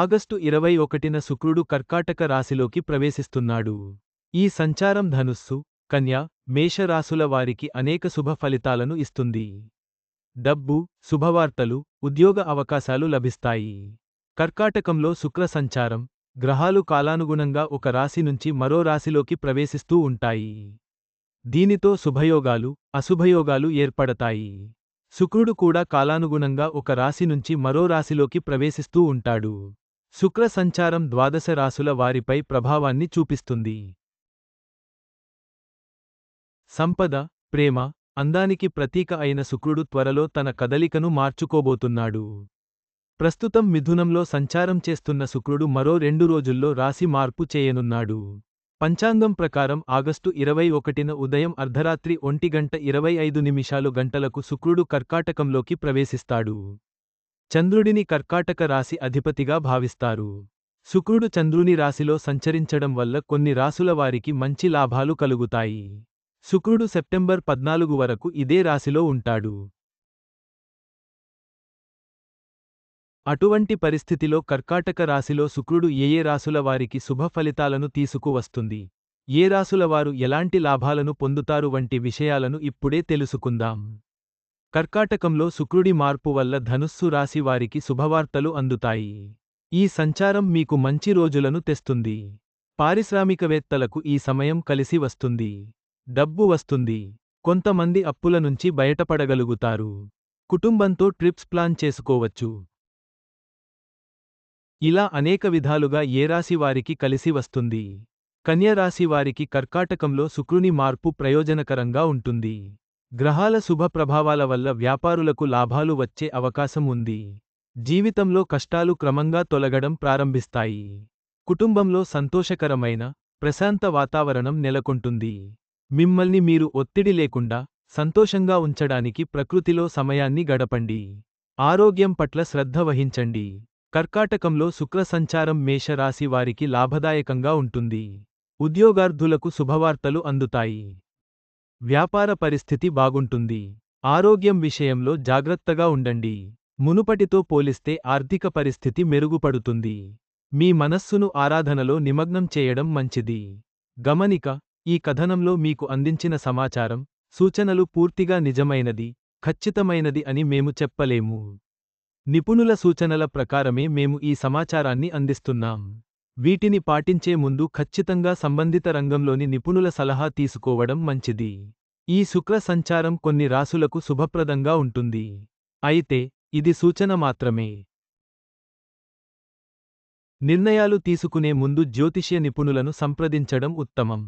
August ఇరవై ఒకటిన శుక్రుడు కర్కాటక రాశిలోకి ప్రవేశిస్తున్నాడు. ఈ సంచారం ధనుస్సు కన్య మేషరాశుల వారికి అనేక శుభ ఫలితాలను ఇస్తుంది. డబ్బు శుభవార్తలు ఉద్యోగ అవకాశాలు లభిస్తాయి. కర్కాటకంలో శుక్ర సంచారం గ్రహాలు కాలానుగుణంగా ఒక రాశి నుంచి మరో రాశిలోకి ప్రవేశిస్తూ ఉంటాయి. దీనితో శుభయోగాలు అశుభయోగాలు ఏర్పడతాయి. శుక్రుడు కూడా కాలానుగుణంగా ఒక రాశి నుంచి మరో రాశిలోకి ప్రవేశిస్తూ ఉంటాడు. శుక్ర సంచారం ద్వాదశ రాశుల వారిపై ప్రభావాన్ని చూపిస్తుంది. సంపద ప్రేమ అందానికి ప్రతీక అయిన శుక్రుడు త్వరలో తన కదలికను మార్చుకోబోతున్నాడు. ప్రస్తుతం మిథునంలో సంచారం చేస్తున్న శుక్రుడు మరో రెండు రోజుల్లో రాశి మార్పు చేయనున్నాడు. పంచాంగం ప్రకారం ఆగస్టు ఇరవై ఒకటిన ఉదయం అర్ధరాత్రి ఒంటి గంట ఇరవై ఐదు నిమిషాలు గంటలకు శుక్రుడు కర్కాటకంలోకి ప్రవేశిస్తాడు. చంద్రుడిని కర్కాటక రాశి అధిపతిగా భావిస్తారు. శుక్రుడు చంద్రుని రాశిలో సంచరించడం వల్ల కొన్ని రాసుల వారికి మంచి లాభాలు కలుగుతాయి. శుక్రుడు సెప్టెంబర్ పద్నాలుగు వరకు ఇదే రాశిలో ఉంటాడు. అటువంటి పరిస్థితిలో కర్కాటక రాశిలో శుక్రుడు ఏయే రాశుల రాసుల వారికి శుభ ఫలితాలను తీసుకువస్తుంది? ఏ రాశులవారు ఎలాంటి లాభాలను పొందుతారు వంటి విషయాలను ఇప్పుడే తెలుసుకుందాం. కర్కాటకంలో శుక్రుడి మార్పు వల్ల ధనుస్సు రాశి వారికి శుభవార్తలు అందుతాయి. ఈ సంచారం మీకు మంచి రోజులను తెస్తుంది. పారిశ్రామికవేత్తలకు ఈ సమయం కలిసి వస్తుంది. డబ్బు వస్తుంది. కొంతమంది అప్పుల నుంచి బయటపడగలుగుతారు. కుటుంబంతో ట్రిప్స్ ప్లాన్ చేసుకోవచ్చు. ఇలా అనేక విధాలుగా ఏ రాశి వారికి కలిసి వస్తుంది. కన్యరాశి వారికి కర్కాటకంలో శుక్రుని మార్పు ప్రయోజనకరంగా ఉంటుంది. గ్రహాల శుభ ప్రభావాల వల్ల వ్యాపారులకు లాభాలు వచ్చే అవకాశం ఉంది. జీవితంలో కష్టాలు క్రమంగా తొలగడం ప్రారంభిస్తాయి. కుటుంబంలో సంతోషకరమైన ప్రశాంత వాతావరణం నెలకొంటుంది. మిమ్మల్ని మీరు ఒత్తిడి లేకుండా సంతోషంగా ఉంచడానికి ప్రకృతిలో సమయాన్ని గడపండి. ఆరోగ్యం పట్ల శ్రద్ధ వహించండి. కర్కాటకంలో శుక్ర సంచారం మేషరాశి వారికి లాభదాయకంగా ఉంటుంది. ఉద్యోగార్థులకు శుభవార్తలు అందుతాయి. వ్యాపార పరిస్థితి బాగుంటుంది. ఆరోగ్యం విషయంలో జాగ్రత్తగా ఉండండి. మునుపటితో పోలిస్తే ఆర్థిక పరిస్థితి మెరుగుపడుతుంది. మీ మనస్సును ఆరాధనలో నిమగ్నం చేయడం మంచిది. గమనిక ఈ కథనంలో మీకు అందించిన సమాచారం సూచనలు పూర్తిగా నిజమైనది ఖచ్చితమైనది అని మేము చెప్పలేము. నిపుణుల సూచనల ప్రకారమే మేము ఈ సమాచారాన్ని అందిస్తున్నాం. వీటిని పాటించే ముందు ఖచ్చితంగా సంబంధిత రంగంలోని నిపుణుల సలహా తీసుకోవడం మంచిది. ఈ శుక్ర సంచారం కొన్ని రాసులకు శుభప్రదంగా ఉంటుంది. అయితే ఇది సూచన మాత్రమే. నిర్ణయాలు తీసుకునే ముందు జ్యోతిష్య నిపుణులను సంప్రదించడం ఉత్తమం.